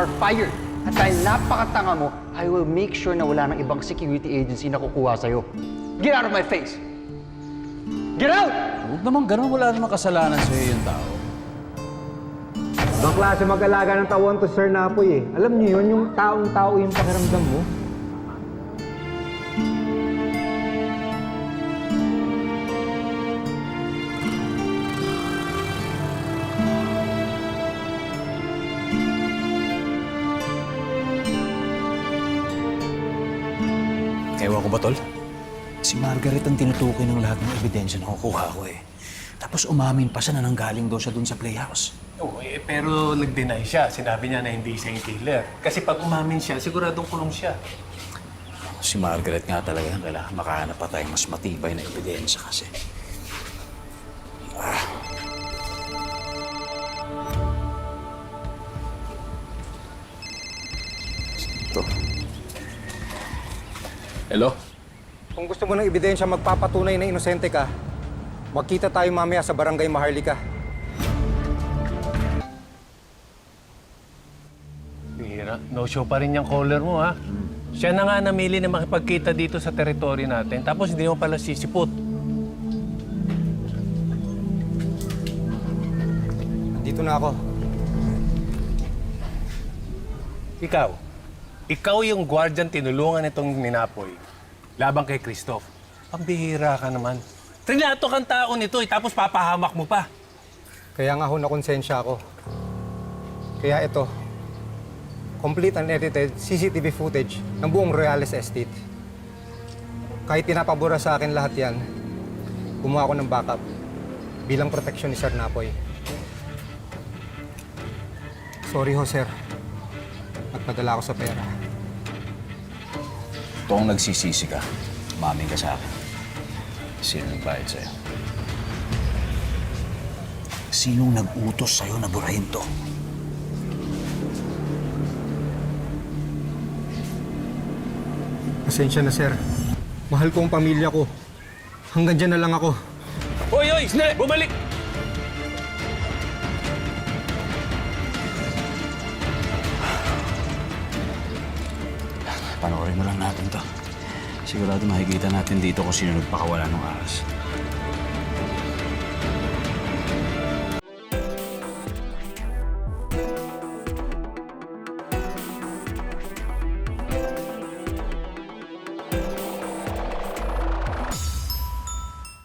are fired. At dahil napakatanga mo, I will make sure na wala ng ibang security agency na kukuha sa'yo. Get out of my face! Get out! Huwag naman ganun, wala namang kasalanan sa'yo yung tao. Ibang klase mag-alaga ng tawon to Sir Napoy eh. Alam niyo yun, yung taong-tao yung pakiramdam mo. Ewan ko ba, Tol? Si Margaret ang tinutukoy ng lahat ng ebidensya na kukuha ko eh. Tapos umamin pa siya na nanggaling daw siya dun sa playhouse. Oo, eh, pero nag-deny siya. Sinabi niya na hindi siya yung killer. Kasi pag umamin siya, siguradong kulong siya. Si Margaret nga talaga ang kailangan makahanap pa tayong mas matibay na ebidensya kasi. Ah. Ito. Hello? Kung gusto mo ng ebidensya magpapatunay na inosente ka, magkita tayo mamaya sa barangay Maharlika. Bihira. No show pa rin yung caller mo, ha? Siya na nga namili na makipagkita dito sa teritoryo natin. Tapos hindi mo pala sisipot. Nandito na ako. Ikaw. Ikaw yung guardian tinulungan itong Minapoy. Labang kay Christoph. Pambihira ka naman. Trinato kang tao nito, eh, tapos papahamak mo pa. Kaya nga ho nakonsensya ako. Kaya ito, complete and edited CCTV footage ng buong Reales Estate. Kahit pinapabura sa akin lahat yan, gumawa ako ng backup bilang proteksyon ni Sir Napoy. Sorry ho, sir. Nagpadala ako sa pera. Toong nagsisisi ka, umamin ka sa akin. Sino nagbayad sa'yo? Sinong nag-utos sa'yo na burahin to? Pasensya na, sir. Mahal ko ang pamilya ko. Hanggang dyan na lang ako. Hoy, hoy! Sandali! Bumalik! Panoorin mo lang natin to. Sigurado makikita natin dito kung sino nagpakawala ng aras.